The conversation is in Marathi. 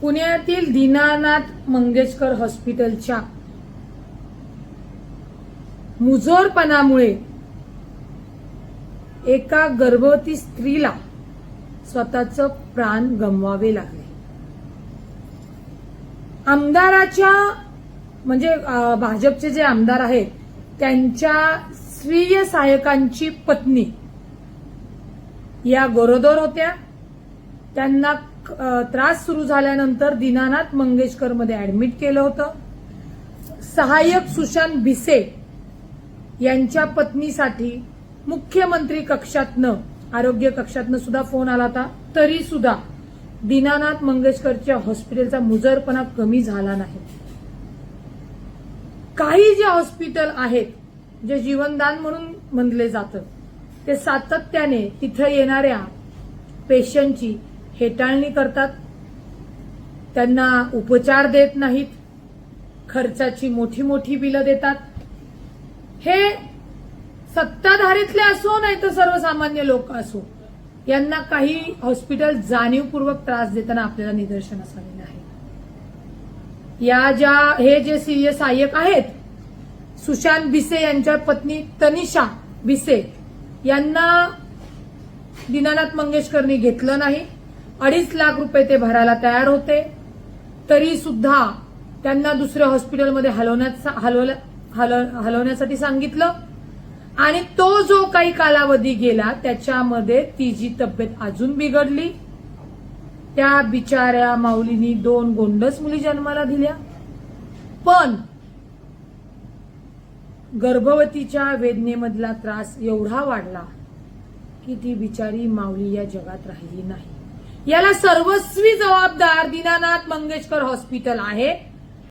पुण्यातील दीनानाथ मंगेशकर हॉस्पिटलच्या मुजोरपणामुळे एका गर्भवती स्त्रीला स्वतःचं प्राण गमवावे लागले. आमदाराच्या म्हणजे भाजपचे जे आमदार आहेत त्यांच्या स्त्रीय सहायकांची पत्नी या गरोदर होत्या. त्यांना त्रास सुरू झाल्यानंतर दीनानाथ मंगेशकरमध्ये ऍडमिट केलं होतं. सहाय्यक सुशांत भिसे यांच्या पत्नीसाठी मुख्यमंत्री कक्षातनं आरोग्य कक्षातनं सुद्धा फोन आला होता. तरी सुद्धा दीनानाथ मंगेशकरच्या हॉस्पिटलचा मुजरपणा कमी झाला नाही. काही जे हॉस्पिटल आहेत जे जीवनदान म्हणून म्हणले जातं ते सातत्याने तिथं येणाऱ्या पेशंटची हेटाळणी करतात. त्यांना उपचार देत नाहीत. खर्चाची मोठी मोठी बिलं देतात. हे सत्ताधारीतले असो नाही तर सर्वसामान्य लोक असो यांना काही हॉस्पिटल जाणीवपूर्वक त्रास देताना आपल्याला निदर्शनास आलेलं आहे. या ज्या हे जे सीए सहाय्यक आहेत सुशांत भिसे यांच्या पत्नी तनिषा भिसे यांना दीनानाथ मंगेशकरनी घेतलं नाही. अडीच लाख रुपये ते भरायला तयार होते. तरी सुद्धा त्यांना दुसऱ्या हॉस्पिटलमध्ये हलवण्यात हलवल्या हलव- हलवण्यासाठी सांगितलं. आणि तो जो काही कालावधी गेला त्याच्यामध्ये तिची तब्येत अजून बिघडली. त्या बिचाऱ्या माऊलीनी दोन गोंडस मुली जन्माला दिल्या. पण गर्भवतीच्या वेदनेमधला त्रास एवढा वाढला की ती बिचारी माऊली या जगात राहिली नाही. याला सर्वस्वी जबाबदार दीनानाथ मंगेशकर हॉस्पिटल आहे.